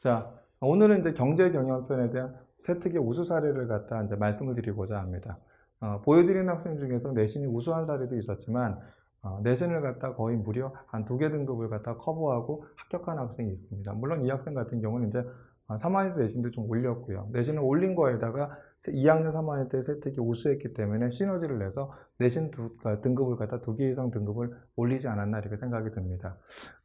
자, 오늘은 이제 경제 경영편에 대한 세특의 우수 사례를 갖다 이제 말씀을 드리고자 합니다. 어, 보여드리는 학생 중에서 내신이 우수한 사례도 있었지만 어, 내신을 갖다 거의 무려 한 두 개 등급을 갖다 커버하고 합격한 학생이 있습니다. 물론 이 학생 같은 경우는 이제 3학년 때 내신도 좀 올렸고요. 내신을 올린 거에다가 2학년 3학년 때 세특이 우수했기 때문에 시너지를 내서 내신 두, 아, 등급을 갖다 두 개 이상 등급을 올리지 않았나 이렇게 생각이 듭니다.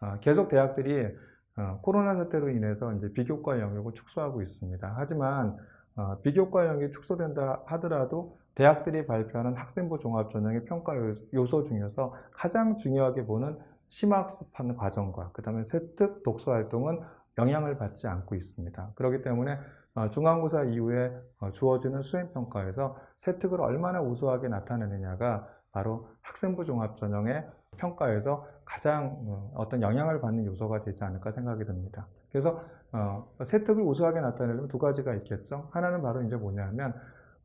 어, 계속 대학들이 어, 코로나 사태로 인해서 이제 비교과 영역을 축소하고 있습니다. 하지만 어, 비교과 영역이 축소된다 하더라도 대학들이 발표하는 학생부 종합 전형의 평가 요- 요소 중에서 가장 중요하게 보는 심학습하는 과정과 그 다음에 세특 독서 활동은 영향을 받지 않고 있습니다. 그렇기 때문에 어, 중간고사 이후에 어, 주어지는 수행평가에서 세특을 얼마나 우수하게 나타내느냐가 바로 학생부 종합 전형의 평가에서 가장 어, 어떤 영향을 받는 요소가 되지 않을까 생각이 듭니다. 그래서 어, 세특을 우수하게 나타내려면 두 가지가 있겠죠. 하나는 바로 이제 뭐냐면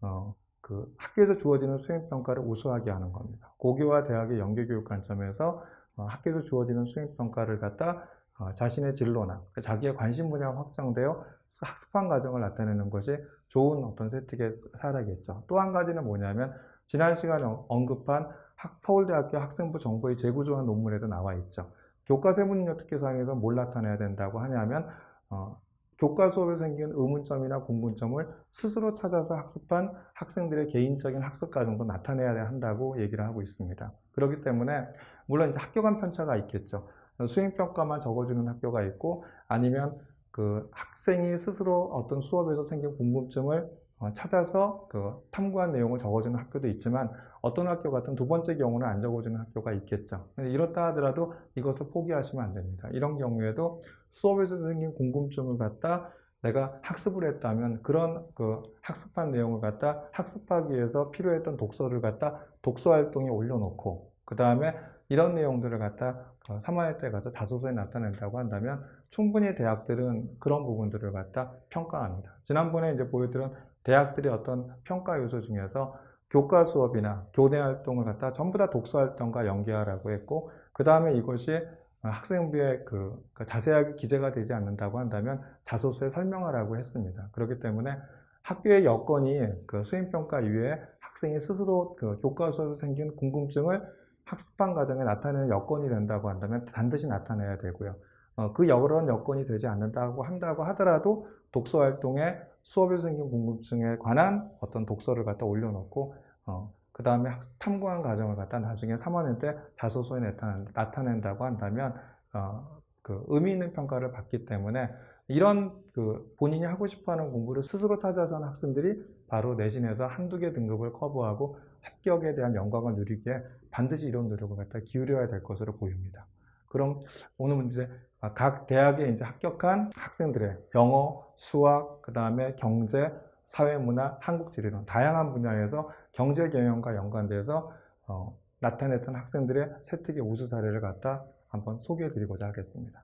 어, 그 학교에서 주어지는 수행 평가를 우수하게 하는 겁니다. 고교와 대학의 연계 교육 관점에서 어, 학교에서 주어지는 수행 평가를 갖다 어, 자신의 진로나 그 자기의 관심 분야가 확장되어 학습한 과정을 나타내는 것이 좋은 어떤 세특의 사례겠죠. 또 한 가지는 뭐냐면 지난 시간에 언급한 학- 서울대학교 학생부 정보의 재구조한 논문에도 나와 있죠. 교과 세분능력 특기사항에서 뭘 나타내야 된다고 하냐면 어, 교과 수업에 생긴 의문점이나 공분점을 스스로 찾아서 학습한 학생들의 개인적인 학습 과정도 나타내야 한다고 얘기를 하고 있습니다. 그렇기 때문에 물론 이제 학교 간 편차가 있겠죠. 수행평가만 적어주는 학교가 있고 아니면 그 학생이 스스로 어떤 수업에서 생긴 궁금증을 어, 찾아서 그 탐구한 내용을 적어주는 학교도 있지만 어떤 학교 같은 두 번째 경우는 안 적어주는 학교가 있겠죠. 이렇다 하더라도 이것을 포기하시면 안 됩니다. 이런 경우에도 수업에서 생긴 궁금증을 갖다 내가 학습을 했다면 그런 그 학습한 내용을 갖다 학습하기 위해서 필요했던 독서를 갖다 독서 활동에 올려놓고 그 다음에 이런 내용들을 갖다 3학년 때 가서 자소서에 나타낸다고 한다면 충분히 대학들은 그런 부분들을 갖다 평가합니다. 지난번에 이제 보여드린 대학들의 어떤 평가 요소 중에서 교과 수업이나 교내 활동을 갖다 전부 다 독서 활동과 연계하라고 했고 그 다음에 이것이 학생부에 그, 그 자세하게 기재가 되지 않는다고 한다면 자소서에 설명하라고 했습니다. 그렇기 때문에 학교의 여건이 그 수행평가 이후에 학생이 스스로 그 교과 수업에서 생긴 궁금증을 학습한 과정에 나타내는 여건이 된다고 한다면 반드시 나타내야 되고요. 어, 그 여러 여건이 되지 않는다고 한다고 하더라도 독서 활동에 수업에서 생긴 궁금증에 관한 어떤 독서를 갖다 올려놓고 어, 그 다음에 탐구한 과정을 갖다 나중에 3학년 때 자소서에 나타낸, 나타낸다고 한다면 어, 그 의미 있는 평가를 받기 때문에 이런 그 본인이 하고 싶어하는 공부를 스스로 찾아서 하는 학생들이 바로 내신에서 한두 개 등급을 커버하고 합격에 대한 영광을 누리기에 반드시 이런 노력을 갖다 기울여야 될 것으로 보입니다. 그럼 오늘 문제 각 대학에 이제 합격한 학생들의 영어, 수학, 그 다음에 경제, 사회문화, 한국지리론 다양한 분야에서 경제 경영과 연관돼서 어, 나타냈던 학생들의 세특의 우수 사례를 갖다 한번 소개해드리고자 하겠습니다.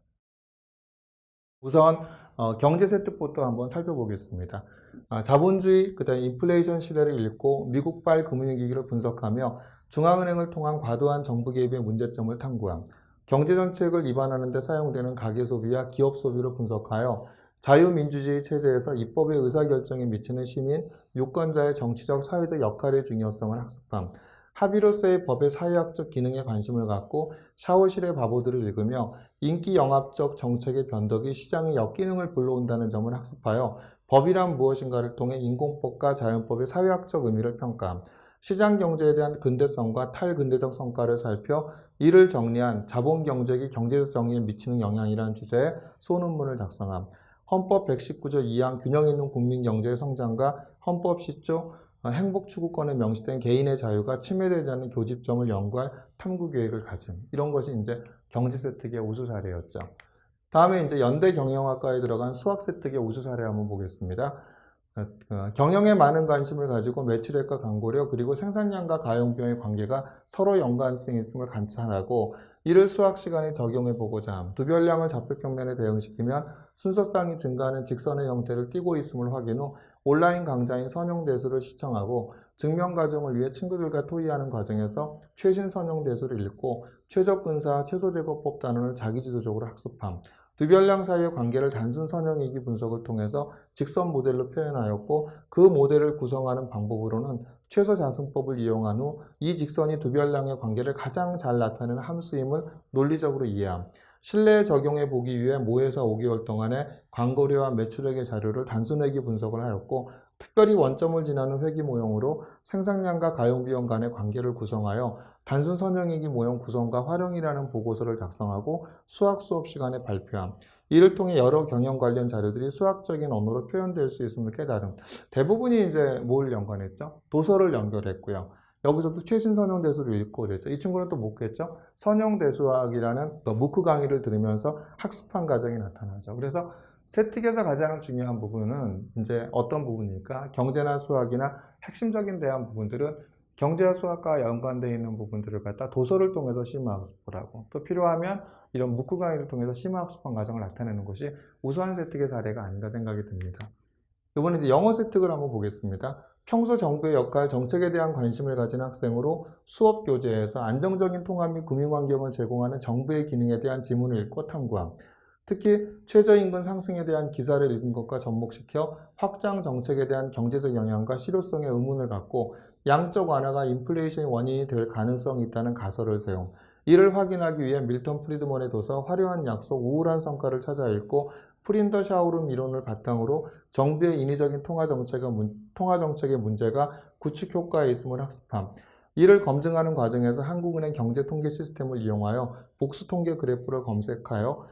우선 어, 경제 세특부터 한번 살펴보겠습니다. 아, 자본주의, 그다음 인플레이션 시대를 읽고 미국발 금융위기를 분석하며 중앙은행을 통한 과도한 정부 개입의 문제점을 탐구함. 경제 정책을 입안하는 데 사용되는 가계 소비와 기업 소비를 분석하여 자유민주주의 체제에서 입법의 의사결정에 미치는 시민, 유권자의 정치적, 사회적 역할의 중요성을 학습함. 합의로서의 법의 사회학적 기능에 관심을 갖고 샤워실의 바보들을 읽으며 인기 영합적 정책의 변덕이 시장의 역기능을 불러온다는 점을 학습하여 법이란 무엇인가를 통해 인공법과 자연법의 사회학적 의미를 평가함. 시장 경제에 대한 근대성과 탈근대적 성과를 살펴 이를 정리한 자본경제기 경제적 정의에 미치는 영향이라는 주제의 소논문을 작성함. 헌법 119조 2항 균형 있는 국민 경제의 성장과 헌법 10조 행복 추구권에 명시된 개인의 자유가 침해되지 않는 교집점을 연구할 탐구 계획을 가짐. 이런 것이 이제 경제 세특의 우수 사례였죠. 다음에 이제 연대 경영학과에 들어간 수학 세특의 우수 사례 한번 보겠습니다. 어, 어, 경영에 많은 관심을 가지고 매출액과 광고료 그리고 생산량과 가용비용의 관계가 서로 연관성이 있음을 관찰하고 이를 수학 시간에 적용해 보고자 함. 두별량을 좌표 평면에 대응시키면 순서쌍이 증가하는 직선의 형태를 띠고 있음을 확인 후 온라인 강좌인 선용대수를 시청하고 증명 과정을 위해 친구들과 토의하는 과정에서 최신 선용 대수를 읽고 최적 근사 최소 제거법 단원을 자기주도적으로 학습함. 두 변량 사이의 관계를 단순 선형이기 분석을 통해서 직선 모델로 표현하였고 그 모델을 구성하는 방법으로는 최소 자승법을 이용한 후 이 직선이 두 변량의 관계를 가장 잘 나타내는 함수임을 논리적으로 이해함. 신뢰에 적용해 보기 위해 모에서 5개월 동안의 광고료와 매출액의 자료를 단순 회계 분석을 하였고 특별히 원점을 지나는 회계 모형으로 생산량과 가용 비용 간의 관계를 구성하여 단순 선형이기 모형 구성과 활용이라는 보고서를 작성하고 수학 수업 시간에 발표함. 이를 통해 여러 경영 관련 자료들이 수학적인 언어로 표현될 수 있음을 깨달음. 대부분이 이제 뭘 연관했죠? 도서를 연결했고요. 여기서도 최신 선형 대수를 읽고 그랬죠. 이 친구는 또 뭐겠죠? 선형 대수학이라는 또 무크 강의를 들으면서 학습한 과정이 나타나죠. 그래서 세특에서 가장 중요한 부분은 이제 어떤 부분일까? 경제나 수학이나 핵심적인 대한 부분들은 경제와 수학과 연관되어 있는 부분들을 갖다 도서를 통해서 심화학습을 하고 또 필요하면 이런 무크 강의를 통해서 심화학습한 과정을 나타내는 것이 우수한 세특의 사례가 아닌가 생각이 듭니다. 이번에 이제 영어 세특을 한번 보겠습니다. 평소 정부의 역할, 정책에 대한 관심을 가진 학생으로 수업 교재에서 안정적인 통합 및 금융 환경을 제공하는 정부의 기능에 대한 지문을 읽고 탐구함. 특히 최저임금 상승에 대한 기사를 읽은 것과 접목시켜 확장 정책에 대한 경제적 영향과 실효성에 의문을 갖고 양적 완화가 인플레이션의 원인이 될 가능성이 있다는 가설을 세움. 이를 확인하기 위해 밀턴 프리드먼의 도서 화려한 약속 우울한 성과를 찾아 읽고 프린더 샤우름 이론을 바탕으로 정부의 인위적인 통화 정책의, 문, 통화 정책의 문제가 구축 효과에 있음을 학습함. 이를 검증하는 과정에서 한국은행 경제 통계 시스템을 이용하여 복수 통계 그래프를 검색하여 어,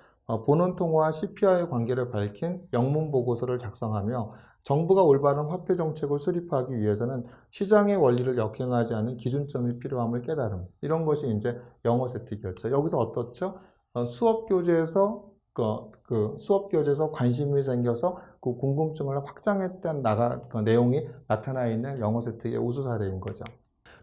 본원 통화와 CPI의 관계를 밝힌 영문 보고서를 작성하며 정부가 올바른 화폐 정책을 수립하기 위해서는 시장의 원리를 역행하지 않은 기준점이 필요함을 깨달음. 이런 것이 이제 영어 세특이었죠. 여기서 어떻죠? 어, 수업 교재에서 그, 그 수업 교재에서 관심이 생겨서 그 궁금증을 확장했던 나가 그 내용이 나타나 있는 영어 세특의 우수 사례인 거죠.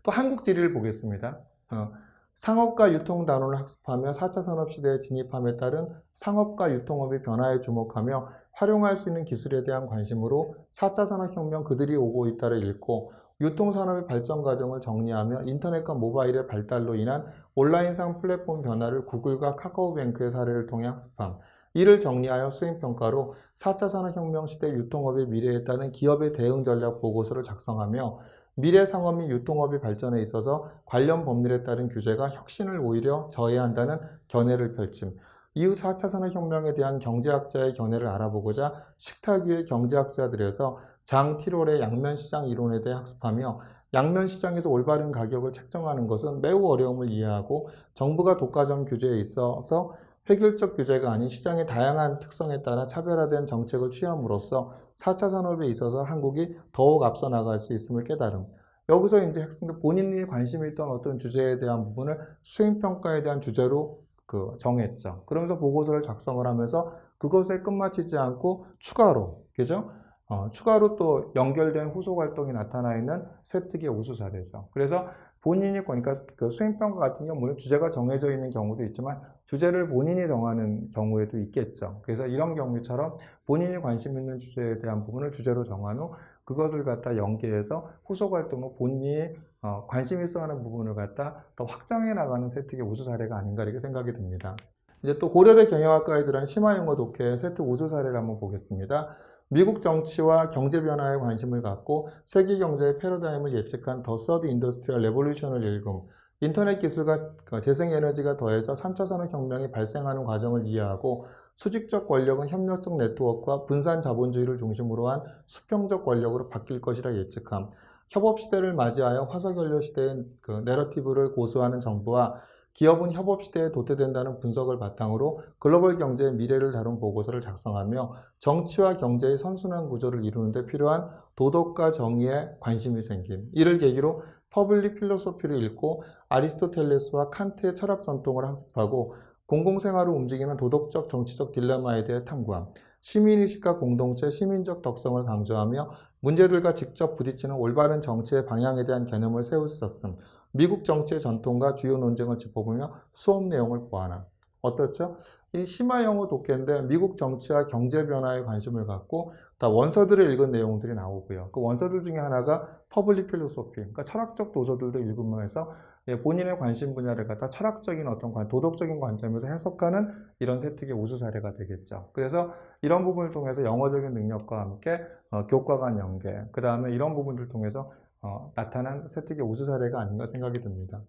또 한국 지리를 보겠습니다. 어, 상업과 유통 단원을 학습하며 4차 산업시대에 진입함에 따른 상업과 유통업의 변화에 주목하며 활용할 수 있는 기술에 대한 관심으로 4차 산업혁명 그들이 오고 있다를 읽고 유통산업의 발전 과정을 정리하며 인터넷과 모바일의 발달로 인한 온라인상 플랫폼 변화를 구글과 카카오뱅크의 사례를 통해 학습함. 이를 정리하여 수행평가로 4차 산업혁명 시대 유통업의 미래에 따른 기업의 대응 전략 보고서를 작성하며 미래 상업 및 유통업의 발전에 있어서 관련 법률에 따른 규제가 혁신을 오히려 저해한다는 견해를 펼침. 이후 4차 산업혁명에 대한 경제학자의 견해를 알아보고자 식탁 위의 경제학자들에서 장 티롤의 양면시장 이론에 대해 학습하며 양면시장에서 올바른 가격을 책정하는 것은 매우 어려움을 이해하고 정부가 독과점 규제에 있어서 획일적 규제가 아닌 시장의 다양한 특성에 따라 차별화된 정책을 취함으로써 4차 산업에 있어서 한국이 더욱 앞서 나갈 수 있음을 깨달음. 여기서 이제 학생들 본인이 관심이 있던 어떤 주제에 대한 부분을 수행평가에 대한 주제로 그 정했죠. 그러면서 보고서를 작성을 하면서 그것에 끝마치지 않고 추가로, 그죠? 어, 추가로 또 연결된 후속 활동이 나타나 있는 세특의 우수 사례죠. 그래서 본인이 그러니까 그 수행평가 같은 경우는 주제가 정해져 있는 경우도 있지만 주제를 본인이 정하는 경우에도 있겠죠. 그래서 이런 경우처럼 본인이 관심 있는 주제에 대한 부분을 주제로 정한 후 그것을 갖다 연계해서 후속 활동을 본인이 어, 관심 있어 하는 부분을 갖다 더 확장해 나가는 세특의 우수 사례가 아닌가 이렇게 생각이 듭니다. 이제 또 고려대 경영학과에 들어간 심화영어 독해 세특 우수 사례를 한번 보겠습니다. 미국 정치와 경제 변화에 관심을 갖고 세계 경제의 패러다임을 예측한 더 서드 인더스트리얼 레볼루션을 읽음. 인터넷 기술과 그 재생에너지가 더해져 3차 산업혁명이 발생하는 과정을 이해하고 수직적 권력은 협력적 네트워크와 분산 자본주의를 중심으로 한 수평적 권력으로 바뀔 것이라 예측함. 협업 시대를 맞이하여 화석연료 시대의 그 내러티브를 고수하는 정부와 기업은 협업 시대에 도태된다는 분석을 바탕으로 글로벌 경제의 미래를 다룬 보고서를 작성하며 정치와 경제의 선순환 구조를 이루는 데 필요한 도덕과 정의에 관심이 생김. 이를 계기로 퍼블릭 필로소피를 읽고 아리스토텔레스와 칸트의 철학 전통을 학습하고 공공생활을 움직이는 도덕적 정치적 딜레마에 대해 탐구함. 시민의식과 공동체, 시민적 덕성을 강조하며 문제들과 직접 부딪히는 올바른 정치의 방향에 대한 개념을 세울 수 있었음. 미국 정치의 전통과 주요 논쟁을 짚어보며 수업 내용을 보완함. 어떻죠? 이 심화 영어 독해인데 미국 정치와 경제 변화에 관심을 갖고 다 원서들을 읽은 내용들이 나오고요. 그 원서들 중에 하나가 퍼블릭 필로소피, 그러니까 철학적 도서들도 읽으면서 예, 본인의 관심 분야를 갖다 철학적인 어떤 관- 도덕적인 관점에서 해석하는 이런 세특의 우수 사례가 되겠죠. 그래서 이런 부분을 통해서 영어적인 능력과 함께 어, 교과 간 연계, 그 다음에 이런 부분들을 통해서 어, 나타난 세특의 우수 사례가 아닌가 생각이 듭니다.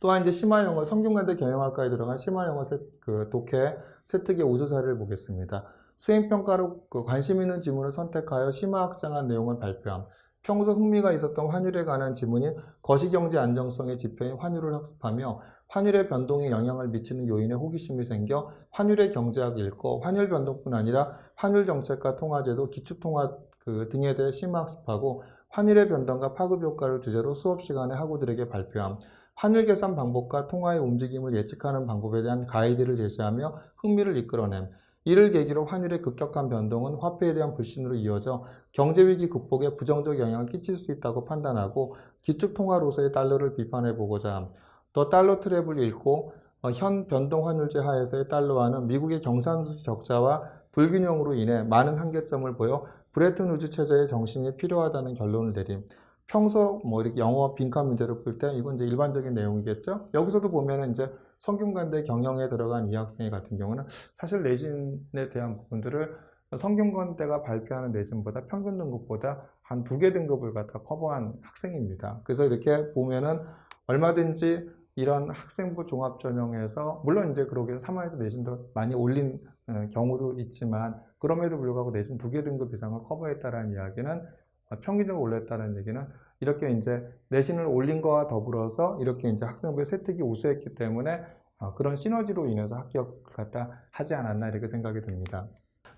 또한 이제 심화 영어 성균관대 경영학과에 들어간 심화 영어 세, 그 독해 세특의 우수 사례를 보겠습니다. 수행 평가로 그 관심 있는 지문을 선택하여 심화 확장한 내용을 발표함. 평소 흥미가 있었던 환율에 관한 지문인 거시경제 안정성의 지표인 환율을 학습하며 환율의 변동에 영향을 미치는 요인에 호기심이 생겨 환율의 경제학을 읽고 환율 변동뿐 아니라 환율 정책과 통화제도, 기축통화 그 등에 대해 심화 학습하고 환율의 변동과 파급 효과를 주제로 수업 시간에 학우들에게 발표함. 환율 계산 방법과 통화의 움직임을 예측하는 방법에 대한 가이드를 제시하며 흥미를 이끌어냄. 이를 계기로 환율의 급격한 변동은 화폐에 대한 불신으로 이어져 경제위기 극복에 부정적 영향을 끼칠 수 있다고 판단하고 기축통화로서의 달러를 비판해보고자 함. 더 달러 트랩을 읽고 어, 현 변동 환율제 하에서의 달러와는 미국의 경상수지 적자와 불균형으로 인해 많은 한계점을 보여 브레튼 우즈 체제의 정신이 필요하다는 결론을 내림. 평소 뭐 이렇게 영어 빈칸 문제를 풀때 이건 이제 일반적인 내용이겠죠. 여기서도 보면은 이제 성균관대 경영에 들어간 이 학생이 같은 경우는 사실 내신에 대한 부분들을 성균관대가 발표하는 내신보다 평균 등급보다 한 두 개 등급을 갖다 커버한 학생입니다. 그래서 이렇게 보면은 얼마든지 이런 학생부 종합 전형에서 물론 이제 그러게 3화에서 내신도 많이 올린 어, 경우도 있지만 그럼에도 불구하고 내신 두 개 등급 이상을 커버했다라는 이야기는 어, 평균적으로 올렸다는 얘기는 이렇게 이제 내신을 올린 거와 더불어서 이렇게 이제 학생부의 세특이 우수했기 때문에 어, 그런 시너지로 인해서 합격을 갖다 하지 않았나 이렇게 생각이 듭니다.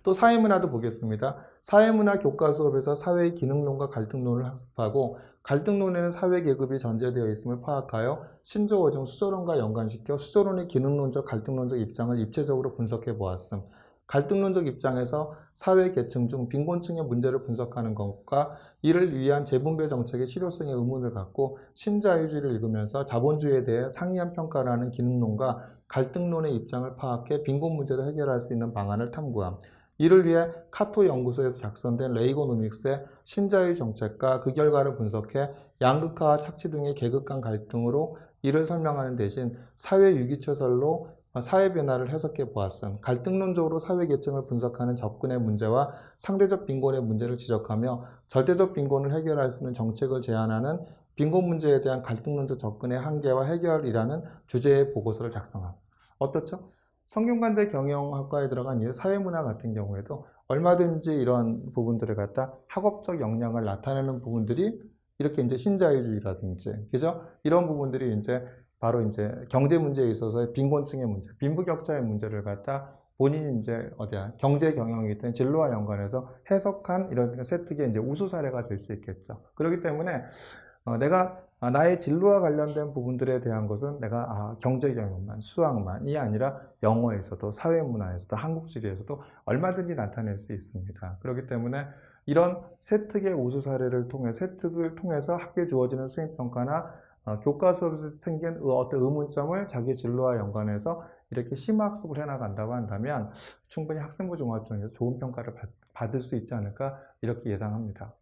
또 사회문화도 보겠습니다. 사회문화 교과 수업에서 사회의 기능론과 갈등론을 학습하고 갈등론에는 사회 계급이 전제되어 있음을 파악하여 신조어종 수조론과 연관시켜 수조론의 기능론적 갈등론적 입장을 입체적으로 분석해 보았음. 갈등론적 입장에서 사회 계층 중 빈곤층의 문제를 분석하는 것과 이를 위한 재분배 정책의 실효성에 의문을 갖고 신자유주의를 읽으면서 자본주의에 대해 상이한 평가를 하는 기능론과 갈등론의 입장을 파악해 빈곤 문제를 해결할 수 있는 방안을 탐구함. 이를 위해 카토 연구소에서 작성된 레이고노믹스의 신자유주의 정책과 그 결과를 분석해 양극화와 착취 등의 계급 간 갈등으로 이를 설명하는 대신 사회 유기체설로 사회 변화를 해석해 보았음. 갈등론적으로 사회 계층을 분석하는 접근의 문제와 상대적 빈곤의 문제를 지적하며 절대적 빈곤을 해결할 수 있는 정책을 제안하는 빈곤 문제에 대한 갈등론적 접근의 한계와 해결이라는 주제의 보고서를 작성함. 어떻죠? 성균관대 경영학과에 들어간 이 사회문화 같은 경우에도 얼마든지 이런 부분들을 갖다 학업적 역량을 나타내는 부분들이 이렇게 이제 신자유주의라든지, 그죠? 이런 부분들이 이제 바로 이제 경제 문제에 있어서의 빈곤층의 문제, 빈부격차의 문제를 갖다 본인이 이제 어디야 경제 경영이기 때문에 진로와 연관해서 해석한 이런 세특의 이제 우수 사례가 될 수 있겠죠. 그렇기 때문에 어, 내가 아, 나의 진로와 관련된 부분들에 대한 것은 내가 아, 경제 경영만, 수학만이 아니라 영어에서도 사회 문화에서도 한국 지리에서도 얼마든지 나타낼 수 있습니다. 그렇기 때문에 이런 세특의 우수 사례를 통해 세특을 통해서 학교에 주어지는 수행 평가나 어, 교과 수업에서 생긴 의- 어떤 의문점을 자기 진로와 연관해서 이렇게 심화학습을 해나간다고 한다면 충분히 학생부 종합전에서 좋은 평가를 받, 받을 수 있지 않을까 이렇게 예상합니다.